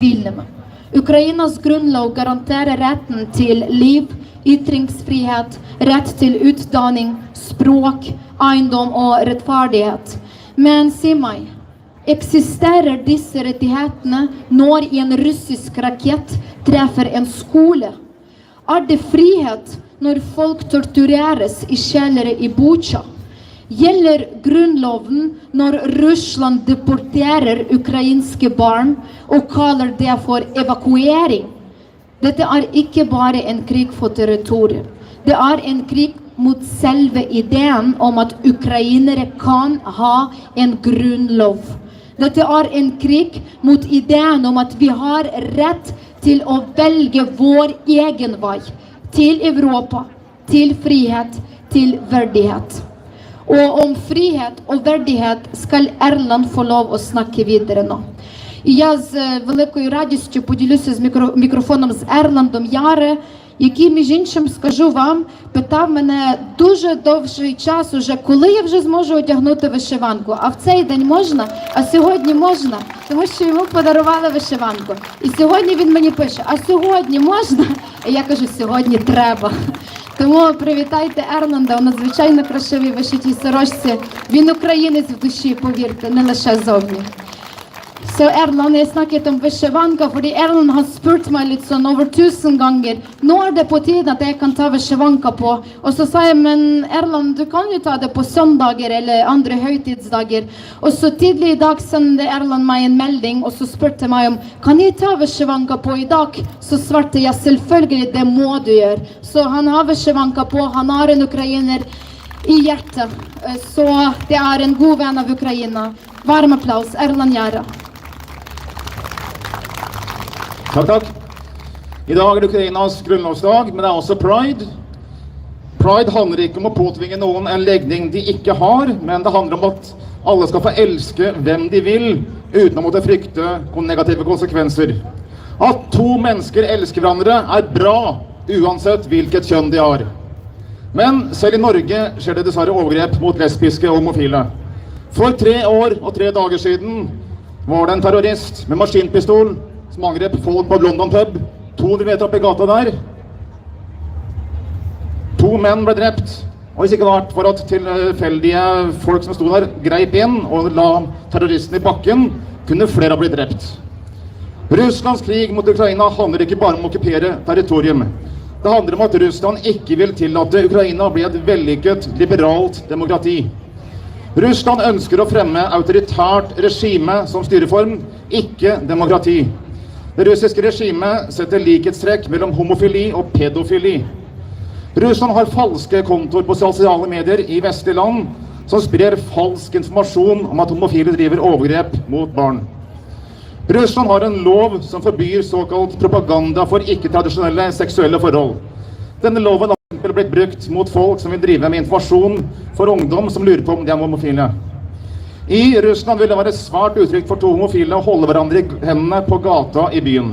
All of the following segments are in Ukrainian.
villene. Ukrainas grunnlov garanterer retten til liv, ytringsfrihet, rett til utdanning, språk, eiendom og rettferdighet. Men si meg, eksisterer disse rettighetene når en russisk rakett treffer en skole? Er det frihet når folk tortureres i kjellere i Butsja? Gjelder grunnloven når Russland deporterer ukrainske barn og kaller det for evakuering? Dette er ikke bare en krig for territorier. Det er en krig mot selve ideen om at ukrainere kan ha en grunnlov. Dette er en krig mot ideen om at vi har rett til å velge vår egen vei. Til Europa, til frihet, til verdighet. Og om frihet og verdighet skal Erland få lov å snakke videre nå. І я з великою радістю поділюся з мікро, мікрофоном з Ерландом Яре, який, між іншим, скажу вам, питав мене дуже довший час уже, коли я вже зможу одягнути вишиванку. А в цей день можна, а сьогодні можна, тому що йому подарували вишиванку. І сьогодні він мені пише: а сьогодні можна? І я кажу, сьогодні треба. Тому привітайте Ернанда у надзвичайно красивій вишитій сорочці. Він українець в душі, повірте, не лише зовні. Så Erland, jeg snakket om vysjevanka, fordi Erland har spurt meg litt sånn over tusen ganger Nå er det på tide at jeg kan ta vysjevanka på. Og så sa jeg, men Erland, du kan jo ta det på søndager eller andre høytidsdager. Og så tidlig i dag sendte Erland meg en melding, og så spurte meg om kan jeg ta vysjevanka på i dag. Så svarte jeg selvfølgelig, det må du gjøre. Så han har vysjevanka på, han har en ukrainer i hjertet. Eh, Så det er en god venn av Ukraina. Varm applaus, Erland Jara. Takk, takk. I dag er det Ukrainas grunnlovsdag, men det er også pride. Pride handler ikke om å påtvinge noen en legning de ikke har, men det handler om at alle skal få elske hvem de vil, uten å måtte frykte negative konsekvenser. At to mennesker elsker hverandre er bra, uansett hvilket kjønn de har. Men selv i Norge skjer det dessverre overgrep mot lesbiske og homofile. For tre år og tre dager siden var det en terrorist med maskinpistol som angrep folk på London pub. 200 meter opp i gata der. To menn ble drept. Og hvis ikke det vært for at tilfeldige folk som sto der, greip inn og la terroristen i bakken, kunne flere ha blitt drept. Russlands krig mot Ukraina handler ikke bare om å okkupere territorium. Det handler om at Russland ikke vil tillate Ukraina å bli et vellykket, liberalt demokrati. Russland ønsker å fremme autoritært regime som styreform, ikke demokrati. Det russiske regimet setter likhetstrekk mellom homofili og pedofili. Russland har falske kontoer på sosiale medier i vestlige land som sprer falsk informasjon om at homofile driver overgrep mot barn. Russland har en lov som forbyr såkalt propaganda for ikke-tradisjonelle seksuelle forhold. Denne loven har blitt brukt mot folk som vil drive med informasjon for ungdom som lurer på om de er homofile. I Russland vil det være svært utrygt for to homofile å holde hverandre i hendene på gata i byen.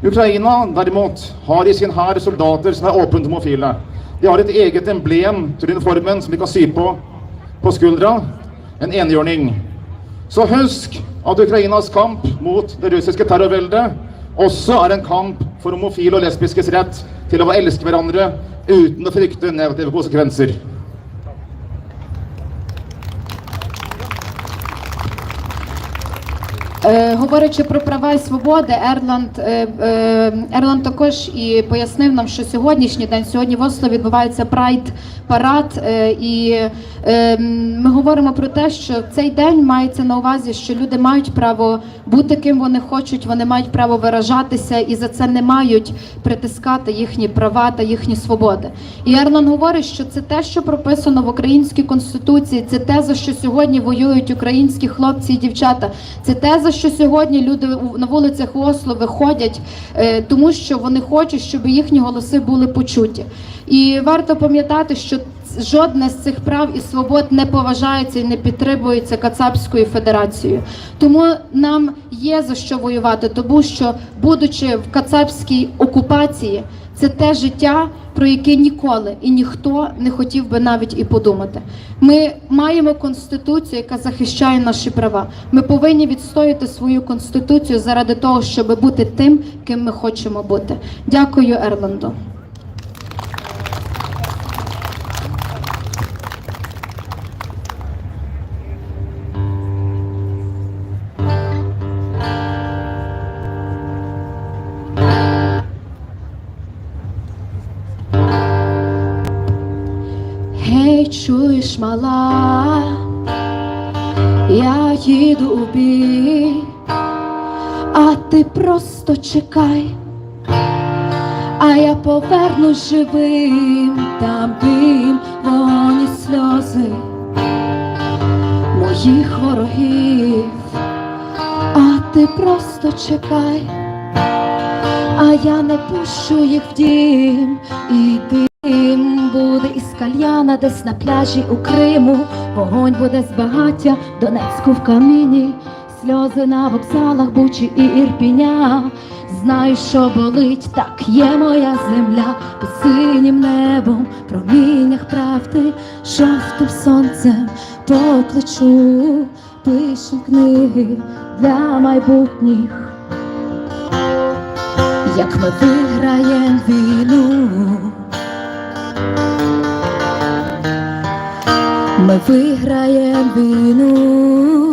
Ukraina derimot har i sin hær soldater som er åpent homofile. De har et eget emblem til uniformen som de kan sy på på skuldra. En enhjørning. Så husk at Ukrainas kamp mot det russiske terrorveldet også er en kamp for homofile og lesbiskes rett til å elske hverandre uten å frykte negative konsekvenser. Говорячи про права і свободи, Ерланд, е, е, Ерланд також і пояснив нам, що сьогоднішній день, сьогодні в Осло відбувається прайд парад, е, і е, ми говоримо про те, що цей день мається на увазі, що люди мають право бути ким вони хочуть, вони мають право виражатися і за це не мають притискати їхні права та їхні свободи. І Ерланд говорить, що це те, що прописано в українській конституції, це те, за що сьогодні воюють українські хлопці і дівчата. Це те, за що сьогодні люди на вулицях Осло виходять, е, тому що вони хочуть, щоб їхні голоси були почуті. І варто пам'ятати, що жодне з цих прав і свобод не поважається і не підтримується Кацапською федерацією. Тому нам є за що воювати, тому що, будучи в Кацапській окупації, Це те життя, про яке ніколи і ніхто не хотів би навіть і подумати. Ми маємо конституцію, яка захищає наші права. Ми повинні відстояти свою конституцію заради того, щоб бути тим, ким ми хочемо бути. Дякую, Ерланду. Просто чекай, а я повернусь живим, там дим, вогонь сльози моїх ворогів, а ти просто чекай, а я не пущу їх в дім і дим буде із кальяна десь на пляжі у Криму. Вогонь буде з багаття Донецьку в каміні, сльози на вокзалах Бучі і Ірпіня. Знаю, що болить, так є моя земля під синім небом, проміннях правди, жовтим сонцем по плечу пишем книги для майбутніх як ми виграєм війну. Ми виграєм війну.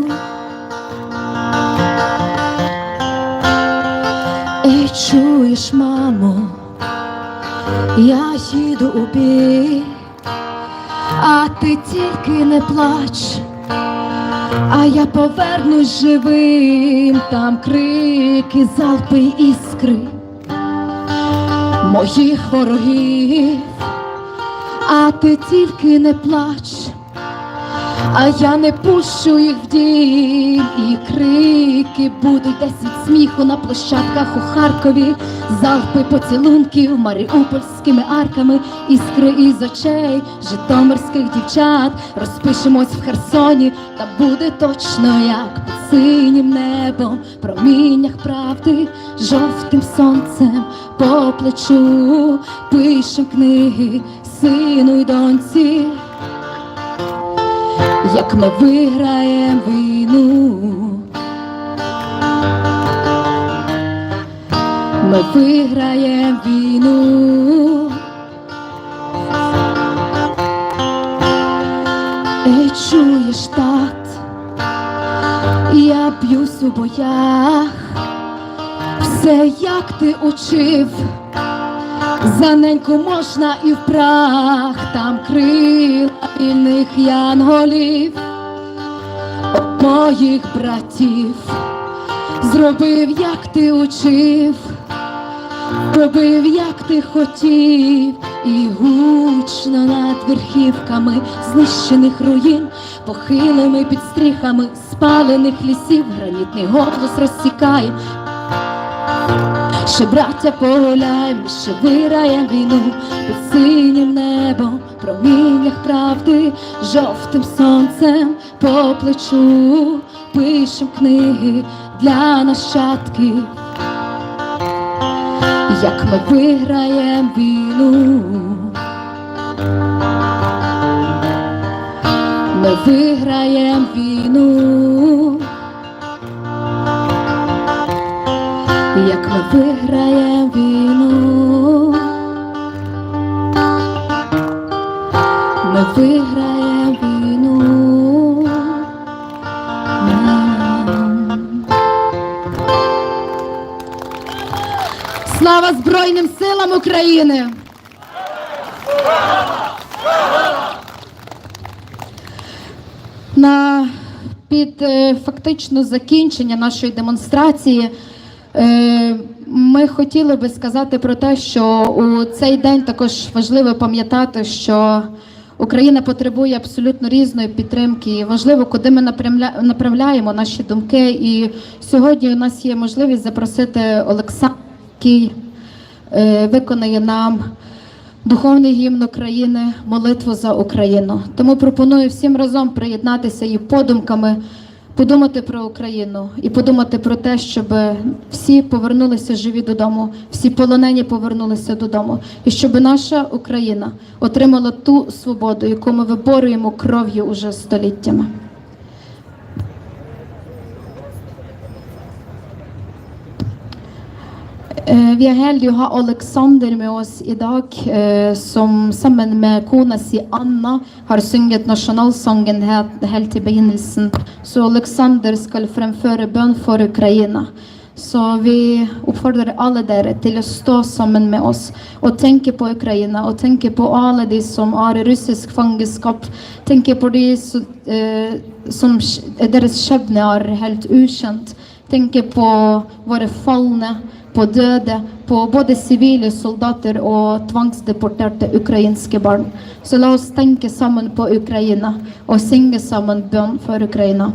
Чуєш, мамо, я їду у бій, а ти тільки не плач. А я повернусь живим, там крики, залпи іскри. Моїх ворогів, а ти тільки не плач, а я не пущу їх в дім, і крики будуть десь від сміху на площадках у Харкові, залпи поцілунків маріупольськими арками, іскри із очей житомирських дівчат. Розпишемось в Херсоні, та буде точно як під синім небом, проміннях правди, жовтим сонцем по плечу, пишем книги сину й доньці як ми виграєм війну. Ми виграєм війну. Ей, чуєш, тат, я б'юсь у боях, все як ти учив. За неньку можна і в прах, там крила вільних янголів, моїх братів, зробив, як ти учив, робив, як ти хотів, і гучно над верхівками знищених руїн, похилими під стріхами спалених лісів, гранітний голос розсікає. Ще браття погуляємо, ще вираєм війну під синім небом, проміннях правди, жовтим сонцем по плечу, пишем книги для нащадків, як ми виграєм війну. Ми виграєм війну. Як ми виграєм війну. Ми виграєм війну. Слава Збройним силам України! На під е, фактично закінчення нашої демонстрації ми хотіли би сказати про те, що у цей день також важливо пам'ятати, що Україна потребує абсолютно різної підтримки. Важливо, куди ми направляємо наші думки. І сьогодні у нас є можливість запросити Олександра, який е, виконає нам духовний гімн України, молитву за Україну. Тому пропоную всім разом приєднатися і подумками подумати про Україну і подумати про те, щоб всі повернулися живі додому, всі полонені повернулися додому, і щоб наша Україна отримала ту свободу, яку ми виборюємо кров'ю уже століттями. Vi er heldige å ha Alexander med oss i dag, eh, som sammen med kona si Anna har sunget nasjonalsangen helt, til begynnelsen. Så Alexander skal fremføre bønn for Ukraina. Så vi oppfordrer alle dere til å stå sammen med oss og tenke på Ukraina og tenke på alle de som har russisk fangenskap. Tenke på de som, eh, som deres skjebne er helt ukjent. Tenke på våre falne døde, på både sivile soldater og tvangsdeporterte ukrainske barn. Så la oss tenke sammen på Ukraina og synge sammen bønn for Ukraina.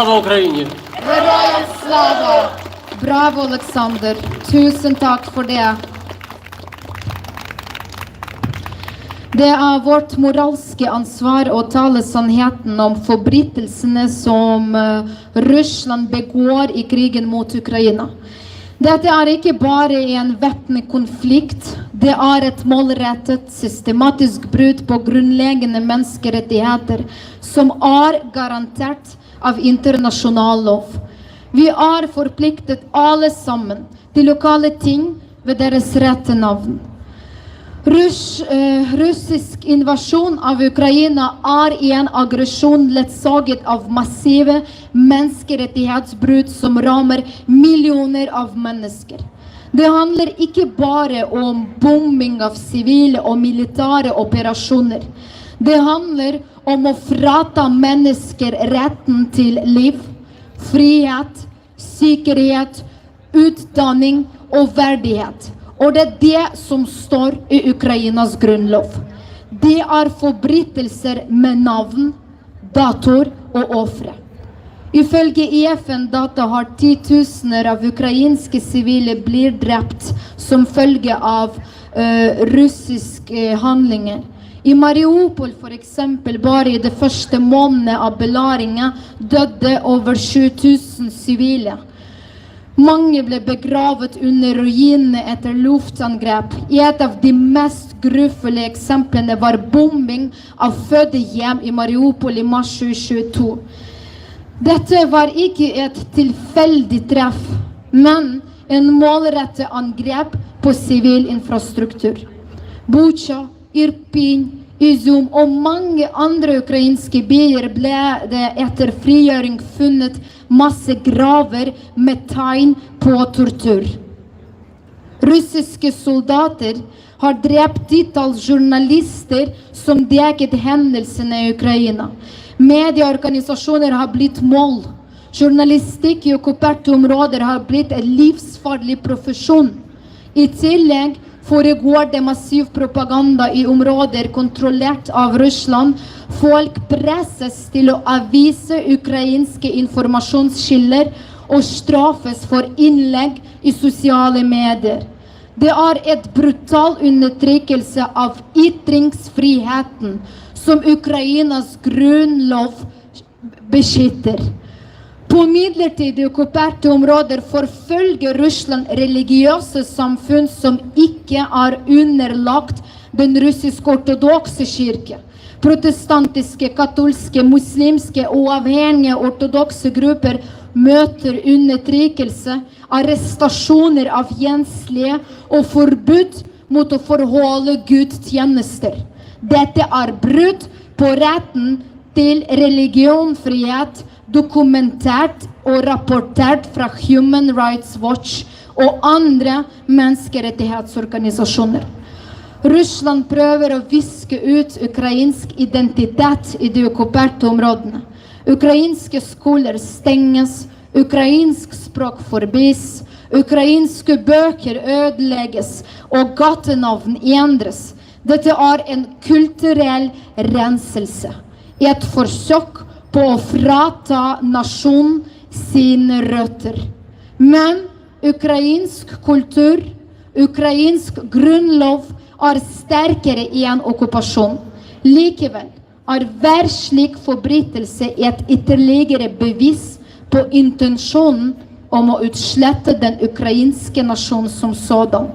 Слава Україні! Героям слава! Bra, Alexander. Tusen takk for det. Det er vårt moralske ansvar å tale sannheten om forbrytelsene som eh, Russland begår i krigen mot Ukraina. Dette er ikke bare en væpnet konflikt. det er et målrettet, systematisk brudd på grunnleggende menneskerettigheter som er garantert av internasjonal lov. Vi er forpliktet alle sammen til lokale ting ved deres rette navn. Russ, eh, russisk invasjon av Ukraina er en aggresjon ledsaget av massive menneskerettighetsbrudd som rammer millioner av mennesker. Det handler ikke bare om bombing av sivile og militære operasjoner. Det handler om å frata mennesker retten til liv, frihet, sikkerhet, utdanning og verdighet. Og det er det som står i Ukrainas grunnlov. Det er forbrytelser med navn, datoer og ofre. Ifølge IFN-data har titusener av ukrainske sivile blir drept som følge av uh, russiske handlinger. I Mariupol eksempel, bare i det første månedet av belaringen, døde over 7000 sivile. Mange ble begravet under ruinene etter luftangrep. I et av de mest grufulle eksemplene var bombing av fødehjem i Mariupol i mars 2022. Dette var ikke et tilfeldig treff, men en målrettet angrep på sivil infrastruktur. Butsja, Irpin, Izum og mange andre ukrainske byer ble det etter frigjøring funnet masse graver med tegn på tortur. Russiske soldater har drept titalls journalister som dekket hendelsene i Ukraina. Medieorganisasjoner har blitt mål. Journalistikk i okkuperte områder har blitt en livsfarlig profesjon. I tillegg foregår det massiv propaganda i områder kontrollert av Russland. Folk presses til å avvise ukrainske informasjonskilder og straffes for innlegg i sosiale medier. Det er et brutal undertrykkelse av ytringsfriheten som Ukrainas grunnlov beskytter. På midlertidig okkuperte områder forfølger Russland religiøse samfunn som ikke er underlagt den russisk-ortodokse kirke. Protestantiske, katolske, muslimske og avhengige ortodokse grupper møter undertrykkelse, arrestasjoner av gjenslige og forbud mot å forholde gudstjenester. Dette er brudd på retten til religionfrihet, dokumentert og rapportert fra Human Rights Watch og andre menneskerettighetsorganisasjoner. Russland prøver å viske ut ukrainsk identitet i de okkuperte områdene. Ukrainske skoler stenges, ukrainsk språk forbis, ukrainske bøker ødelegges og gatenavn endres. Dette er en kulturell renselse. Et forsøk på å frata nasjonen sine røtter. Men ukrainsk kultur, ukrainsk grunnlov er sterkere i en okkupasjon. Likevel er hver slik forbrytelse et ytterligere bevis på intensjonen om å utslette den ukrainske nasjonen som sådan.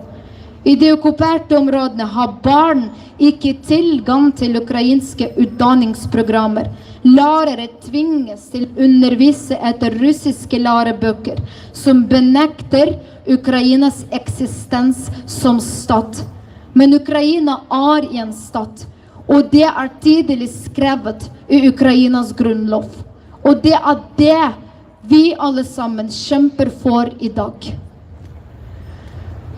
I de okkuperte områdene har barn ikke tilgang til ukrainske utdanningsprogrammer. Lærere tvinges til å undervise etter russiske lærebøker som benekter Ukrainas eksistens som stat. Men Ukraina er en stat, og det er tidlig skrevet i Ukrainas grunnlov. Og det er det vi alle sammen kjemper for i dag.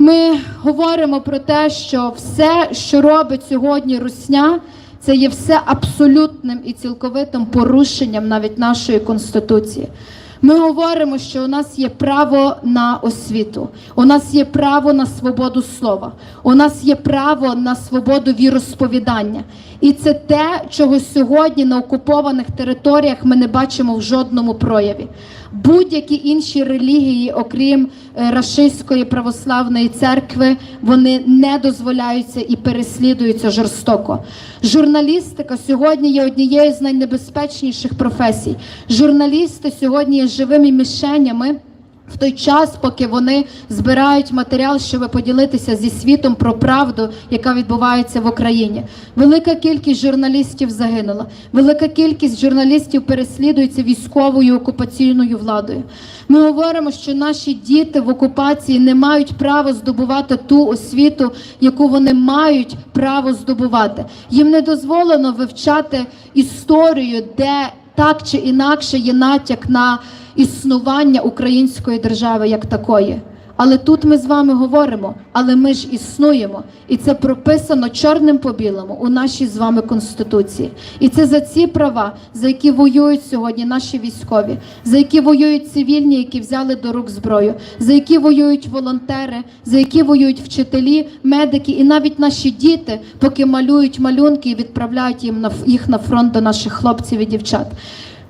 Ми говоримо про те, що все, що робить сьогодні Русня, це є все абсолютним і цілковитим порушенням навіть нашої конституції. Ми говоримо, що у нас є право на освіту, у нас є право на свободу слова, у нас є право на свободу віросповідання. І це те, чого сьогодні на окупованих територіях ми не бачимо в жодному прояві. Будь-які інші релігії, окрім е, рашистської православної церкви, вони не дозволяються і переслідуються жорстоко. Журналістика сьогодні є однією з найнебезпечніших професій. Журналісти сьогодні є живими мішенями. В той час, поки вони збирають матеріал, щоб поділитися зі світом про правду, яка відбувається в Україні. Велика кількість журналістів загинула. Велика кількість журналістів переслідується військовою окупаційною владою. Ми говоримо, що наші діти в окупації не мають права здобувати ту освіту, яку вони мають право здобувати. Їм не дозволено вивчати історію, де так чи інакше є натяк на існування української держави як такої. Але тут ми з вами говоримо, але ми ж існуємо, і це прописано чорним по білому у нашій з вами конституції. І це за ці права, за які воюють сьогодні наші військові, за які воюють цивільні, які взяли до рук зброю, за які воюють волонтери, за які воюють вчителі, медики і навіть наші діти, поки малюють малюнки і відправляють їм їх на фронт до наших хлопців і дівчат.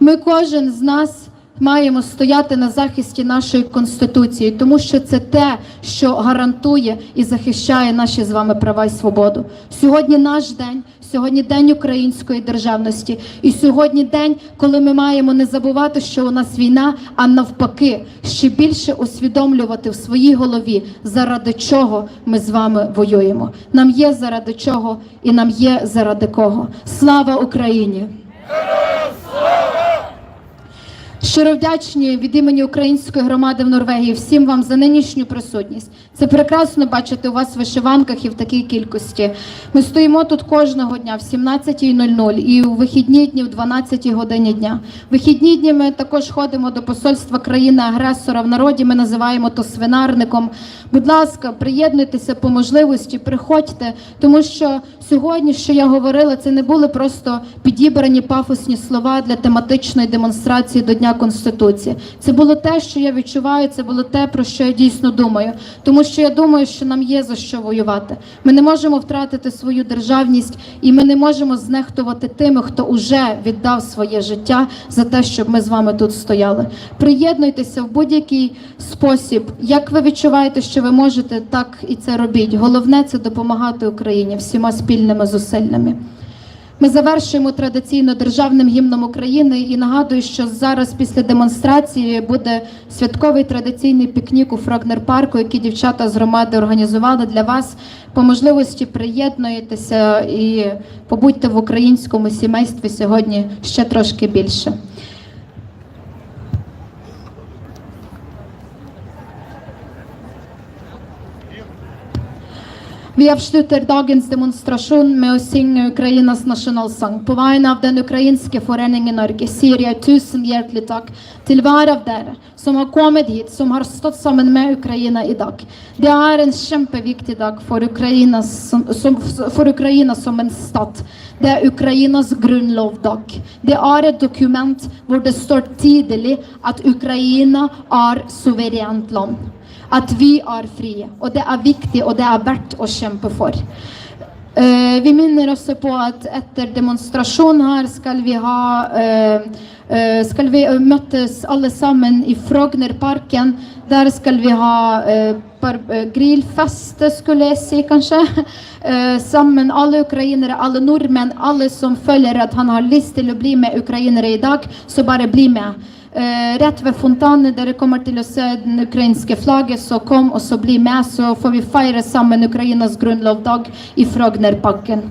Ми кожен з нас маємо стояти на захисті нашої конституції, тому що це те, що гарантує і захищає наші з вами права і свободу. Сьогодні наш день. Сьогодні день української державності, і сьогодні день, коли ми маємо не забувати, що у нас війна, а навпаки, ще більше усвідомлювати в своїй голові, заради чого ми з вами воюємо. Нам є заради чого і нам є заради кого. Слава Україні! Щиро вдячні від імені української громади в Норвегії всім вам за нинішню присутність. Це прекрасно бачити у вас в вишиванках і в такій кількості. Ми стоїмо тут кожного дня в 17.00 і у вихідні дні в 12 годині дня. Вихідні дні ми також ходимо до посольства країни-агресора. В народі ми називаємо то свинарником. Будь ласка, приєднуйтеся по можливості, приходьте, тому що сьогодні, що я говорила, це не були просто підібрані пафосні слова для тематичної демонстрації до Дня Конституції. Це було те, що я відчуваю, це було те, про що я дійсно думаю. Тому що я думаю, що нам є за що воювати. Ми не можемо втратити свою державність, і ми не можемо знехтувати тими, хто уже віддав своє життя за те, щоб ми з вами тут стояли. Приєднуйтеся в будь-який спосіб. Як ви відчуваєте, що ви можете, так і це робіть. Головне це допомагати Україні всіма спільними зусиллями. Ми завершуємо традиційно державним гімном України і нагадую, що зараз після демонстрації буде святковий традиційний пікнік у Фрогнер парку, який дівчата з громади організували для вас. По можливості приєднуєтеся і побудьте в українському сімействі сьогодні ще трошки більше. Vi avslutter dagens demonstrasjon med å synge Ukrainas nasjonalsang. På vegne av den ukrainske foreningen Norge sier jeg tusen hjertelig takk til hver av dere som har kommet hit, som har stått sammen med Ukraina i dag. Det er en kjempeviktig dag for Ukraina som, som, for Ukraina som en stat. Det er Ukrainas grunnlovdag. Det er et dokument hvor det står tydelig at Ukraina er suverent land at vi er frie. Og det er viktig, og det er verdt å kjempe for. Uh, vi minner også på at etter demonstrasjonen her skal vi ha uh, uh, skal vi møtes alle sammen i Frognerparken. Der skal vi ha grillfest, skulle jeg si, kanskje. Sammen, alle ukrainere, alle nordmenn, alle som føler at han har lyst til å bli med ukrainere i dag, så bare bli med. Eh, rett ved fontanen, dere kommer til å se den ukrainske flagget, så kom og så bli med, så får vi feire sammen Ukrainas grunnlovdag i Frognerparken.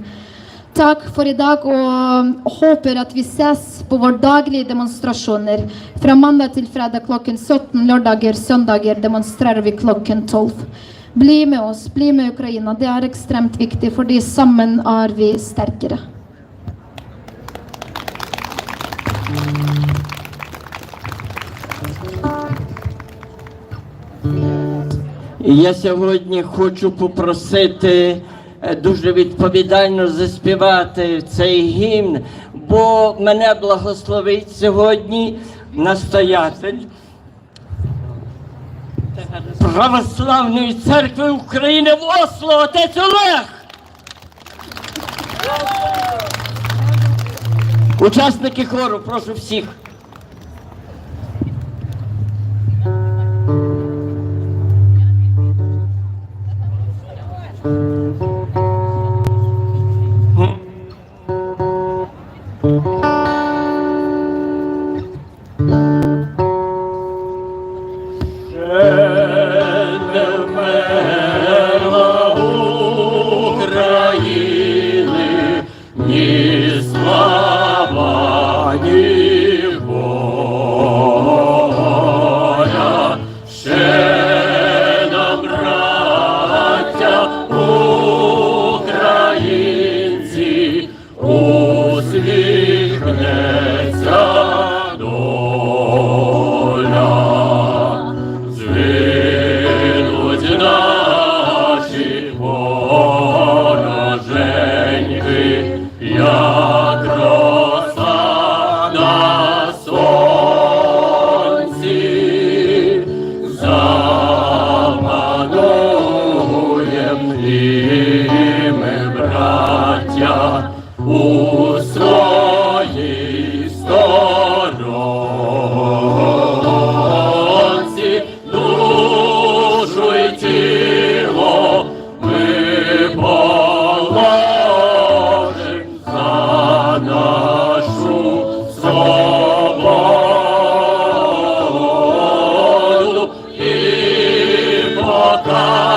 Takk for i dag, og håper at vi ses på våre daglige demonstrasjoner. Fra mandag til fredag klokken 17, lørdager, søndager demonstrerer vi klokken 12. Bli med oss, bli med Ukraina. Det er ekstremt viktig, fordi sammen er vi sterkere. Я сьогодні хочу попросити е, дуже відповідально заспівати цей гімн, бо мене благословить сьогодні настоятель Православної церкви України в Осло, отець Олег. Учасники хору, прошу всіх. 吧